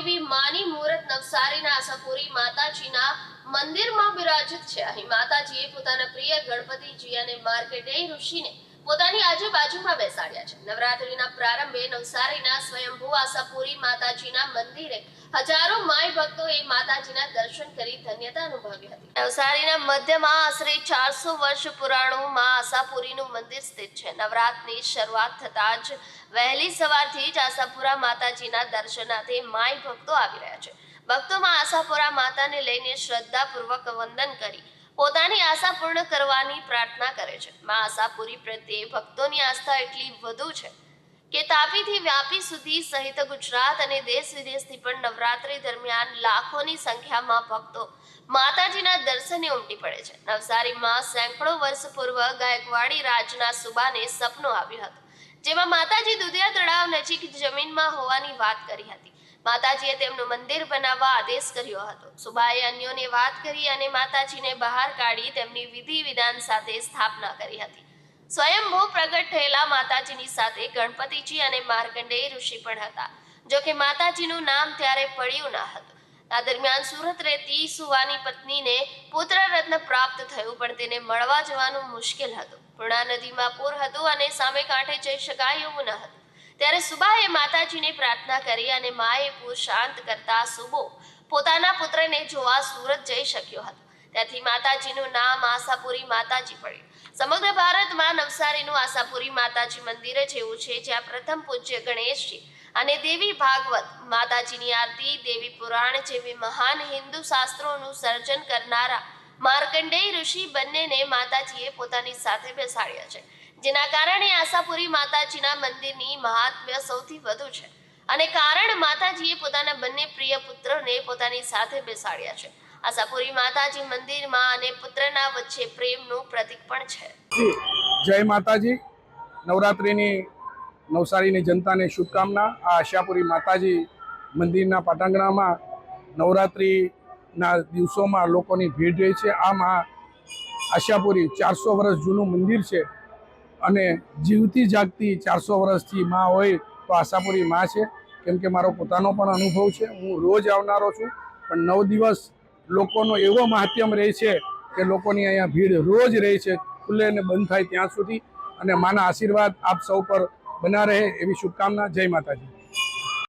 એવી માની મુહૂર્ત નવસારીના આશાપુરી માતાજીના મંદિરમાં બિરાજિત છે. અહીં માતાજીએ પોતાના પ્રિય ગણપતિજી અને માર્કેટેય ઋષિને પોતાની આજુબાજુમાં બેસાડ્યા છે. નવરાત્રીના પ્રારંભે નવસારીના સ્વયંભૂ આશાપુરી માતાજીના મંદિરે હજારો માય ભક્તોએ માતાજીના દર્શન કરી ધન્યતા અનુભવી હતી. નવસારીના મધ્યમાં આશરે ચારસો વર્ષ પુરાણું માં આશાપુરીનું મંદિર સ્થિત છે. નવરાત્રની શરૂઆત થતાં જ વહેલી સવારથી જ આશાપુરા માતાજીના દર્શનાર્થે માય ભક્તો આવી રહ્યા છે. ભક્તોમાં આશાપુરા માતાને લઈને શ્રદ્ધાપૂર્વક વંદન કરી પોતાની આશા પૂર્ણ કરવાની પ્રાર્થના કરે છે. માં આશાપુરી પ્રત્યે ભક્તોની આસ્થા એટલી વધુ છે કે તાપીથી વ્યાપી સુધી સહિત ગુજરાત અને દેશ વિદેશથી પણ નવરાત્રી દરમિયાન લાખોની સંખ્યામાં ભક્તો માતાજીના દર્શને ઉમટી પડે છે. નવસારીમાં સેંકડો વર્ષ પૂર્વ ગાયકવાડી રાજના સુબાને સપનું આવ્યું હતું, જેમાં માતાજી દુધિયા તળાવ નજીક જમીનમાં હોવાની વાત કરી હતી. માતાજીએ તેમનું મંદિર બનાવવા આદેશ કર્યો હતો. સુબાએ અન્યોને વાત કરી અને માતાજીને બહાર કાઢી તેમની વિધિ વિધાન સાથે સ્થાપના કરી હતી. સ્વયંભૂ પ્રગટ થયેલા માતાજીની સાથે ગણપતિજી અને માર્કંડેય ઋષિ પણ હતા, જો કે માતાજીનું નામ ત્યારે પડ્યું ન હતું. આ દરમિયાન સુરત રહેતી સુવાની પત્નીને પુત્ર રત્ન પ્રાપ્ત થયું, પણ તેને મળવા જવાનું મુશ્કેલ હતું. પૂર્ણા નદીમાં પૂર હતું અને સામે કાંઠે જઈ શકાય એવું ન હતું. ત્યારે સુબાએ માતાજીને પ્રાર્થના કરી અને માએ પૂર શાંત કરતા સુબો પોતાના પુત્રને જોવા સુરત જઈ શક્યો હતો. ત્યાંથી માતાજીનું નામ આશાપુરી માતાજી પડ્યું. સમગ્ર ભારતમાં નવસારીનું આશાપુરી માતાજી મંદિર જેવું છે, જ્યાં પ્રથમ પૂજ્ય ગણેશજી અને દેવી ભાગવત માતાજીની આરતી, દેવી પુરાણ જેવી મહાન હિન્દુ શાસ્ત્રોનું સર્જન કરનારા માર્કંડેય ઋષિ બંનેને માતાજીએ પોતાની સાથે બેસાડ્યા છે, જેના કારણે આશાપુરી માતાજીના મંદિરની મહાત્મ્ય સૌથી વધુ છે. અને કારણ માતાજીએ પોતાના બંને પ્રિય પુત્રોને પોતાની સાથે બેસાડ્યા છે. આશાપુરી માતાજી મંદિરમાં અને પુત્રના વચ્ચે પ્રેમનું પ્રતીક પણ છે. જય માતાજી. નવરાત્રિની નવસારીની જનતાને શુભકામના. આ આશાપુરી માતાજી મંદિરના પાટાંગણામાં નવરાત્રિના દિવસોમાં લોકોની ભીડ રહી છે. આમાં આશાપુરી ચારસો વર્ષ જૂનું મંદિર છે અને જીવતી જાગતી ચારસો વર્ષથી માં હોય તો આશાપુરી માં છે. કેમ કે મારો પોતાનો પણ અનુભવ છે. હું રોજ આવનારો છું, પણ નવ દિવસ લોકોનો એવો માધ્યમ રહે છે કે લોકોની અહીંયા ભીડ રોજ રહે છે, ખુલ્લે ને બંધ થાય ત્યાં સુધી. અને માના આશીર્વાદ આપ સૌ પર બના રહે એવી શુભકામના. જય માતાજી.